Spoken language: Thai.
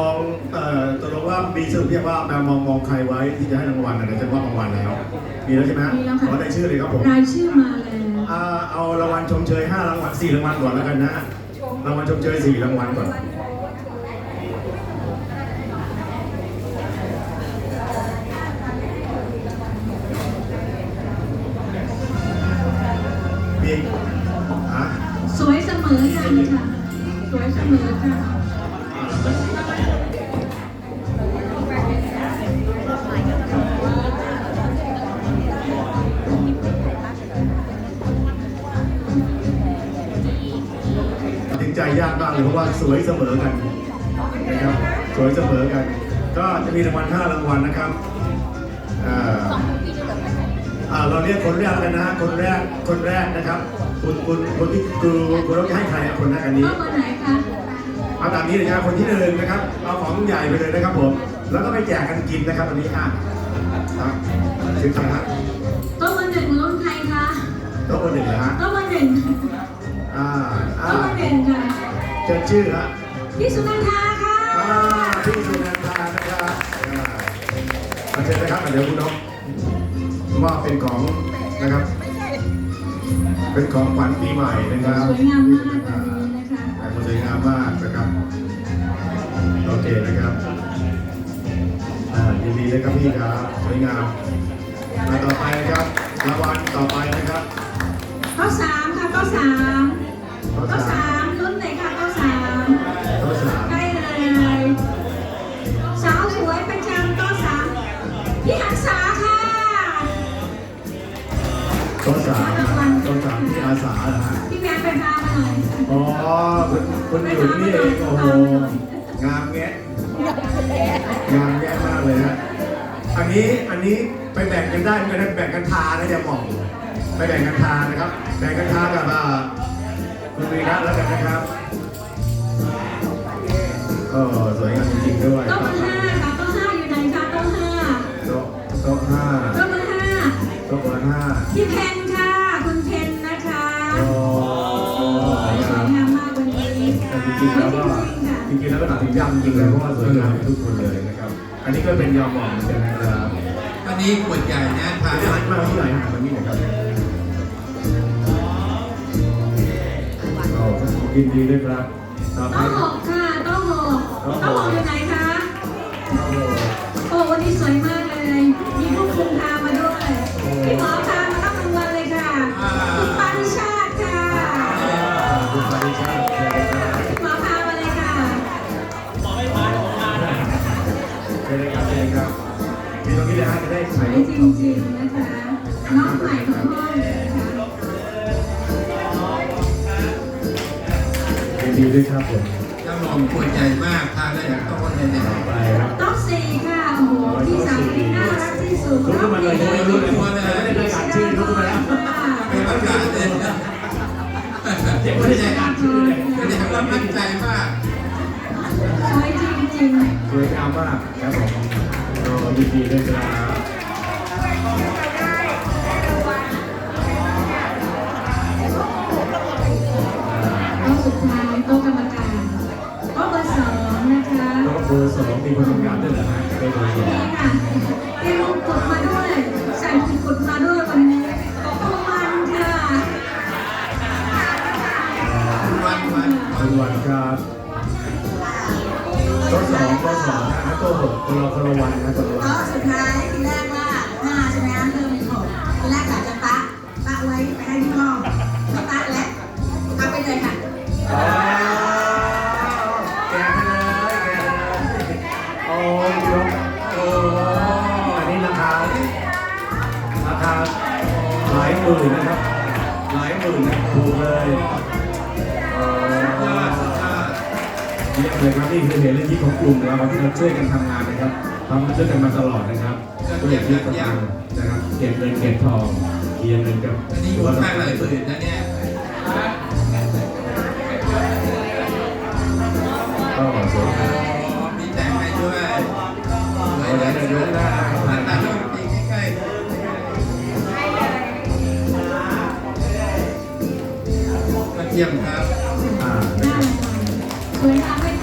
มองเอ่อตกลงว่ามีสรุปเรียกว่าแมวมองมองใครไว้ที่จะให้รางวัลอะไรจะว่ารางวัลแล้ว มีแล้วใช่ไหมมีแล้วค่ะ ขอได้ชื่อเลยครับผมรายชื่อมาแล้วอ่าเอารางวัลชมเชย5รางวัล4รางวัลก่อนแล้วกันนะรางวัลชมเชย4รางวัลก่อนมีอะสวยเสมอกันค่ะ สวยเสมอค่ะ ตัดสินใจยากมากเลยเพราะว่าสวยเสมอกันนะครับสวยเสมอกัน ก็จะมีรางวัล5รางวัลนะครับอ่าอ่าเราเรียกคนแรกแล้วกันนะฮะคนแรกคนแรกนะครับคุณคุณคนที่คือคุณต้องให้ใครอะคนแรกอันนี้เข้ามาไหนคะเอาตามนี้เลยนะครับคนที่หนึ่งนะครับเอาของใหญ่ไปเลยนะครับผมแล้วก็ไปแจกกันกินนะครับอันนี้อะครับชื่อใครฮะโต๊ะมาหนึ่งรุ่นใครคะโต๊ะคนหนึ่งนะฮะโต๊ะมาหนึ่งอ่าอ่าโต๊ะมาหนึ่งค่ะ เชิญชื่อฮะพี่สุนันทาค่ะอ่าพี่สุนันทานะครับอ่ามาเชิญนะครับเดี๋ยวคุณน้องมอบเป็นของนะครับ เป็นของขวัญปีใหม่นะครับสวยงามมากวันนี้นะคะแต่สวยงามมากนะครับโอเคนะครับอ่ายินดีเลยครับพี่ครับสวยงามมาต่อไปนะครับรางวัลต่อไปนะครับโต๊ะสามค่ะโต๊ะสาม พี่อาสาเหรอฮะพี่แบงค์ไปพามาหน่อยอ๋อคุณคุณอยู่นี่เองโอ้โหงามแงะงามแงะมากเลยฮะอันนี้อันนี้ไปแบ่งกันได้ไม่ได้แบ่งกันทานะอย่ามองไปแบ่งกันทานะครับ แบ่งกันทากับอ่าคุณวีระแล้วกันนะครับก็ ริงๆแล้วก็จริงๆค่ะจริงๆแล้วก็ตัดสินยากจริงๆเลยเพราะว่าสวยงามทุกคนเลยนะครับ อันนี้ก็เป็นยอมหมองเหมือนกันนะครับอันนี้ขวดใหญ่นะทานที่หันมาที่ไหนหันมาที่ไหนครับโอ้ยินดีด้วยครับต่อไปโต๊ะหกค่ะโต๊ะหกโต๊ะหกอยู่ไหนคะโอ้โหโอ้วันนี้สวยมากเลย มีผู้คุมพามาด้วยพี่หมอ ชิญเลยครับเชิญเลยครับมีตรงนี้เลยฮะจะได้ถ่ายรูปจริงๆนะคะน้องใหม่ของห้องนะคะยินดีด้วยครับผมน้ำนมขวดใหญ่มากทานได้ทั้งต้นเลยเนี่ยต่อไปครับต๊ะสี่ค่ะโอ้โหพี่สาวที่น่ารักที่สุดลุกขึ้นมาเลยไม่รู้เลยไม่ได้ประกาศชื่อลุกขึ้นมาแล้วเป็นประกาศเลยนะยังไม่ได้ประกาศชื่อเลยเป็นความมั่นใจมาก สวยงามมากครับผมโอ้ยินดีด้วยครับๆโต๊ะสุดท้ายโต๊ะกรรมการโต๊ะเบอร์สองนะคะแล้วก็เบอร์สองมีคนทำงานด้วยเหรอฮะเป็นเบอร์สองนี่ค่ะ ต๊ะสองโต๊ะสองนะฮะโต๊ะหกคนละคนละวันนะคนละวันโต๊ะสุดท้ายทีแรกว่าห้าใช่ไหมคะเพิ่มเป็นหกทีแรกกะจะปะปะไว้ไปให้ที่ห้องก็ปะแล้วเอาไปเลยค่ะอ๋อแกะไปเลยแกะไปเลยโอ้ยยกโอ้อันนี้ราคาราคาหลายหมื่นนะครับ เยี่ยมเลยครับนี่คือเหตุและที่ของกลุ่มเราที่เราช่วยกันทำงานนะครับทำด้วยกันมาตลอดนะครับก็อย่างที่ประกันนะครับเก็บเงินเก็บทองเกียร์เงินกับอันนี้คุณมากหลายหมื่นนะเนี่ยก็สวยงามมีแต่งให้ด้วยสวยเลยสวยเลยมาตาลูกจริงใกล้ๆมาเยี่ยมครับ 回。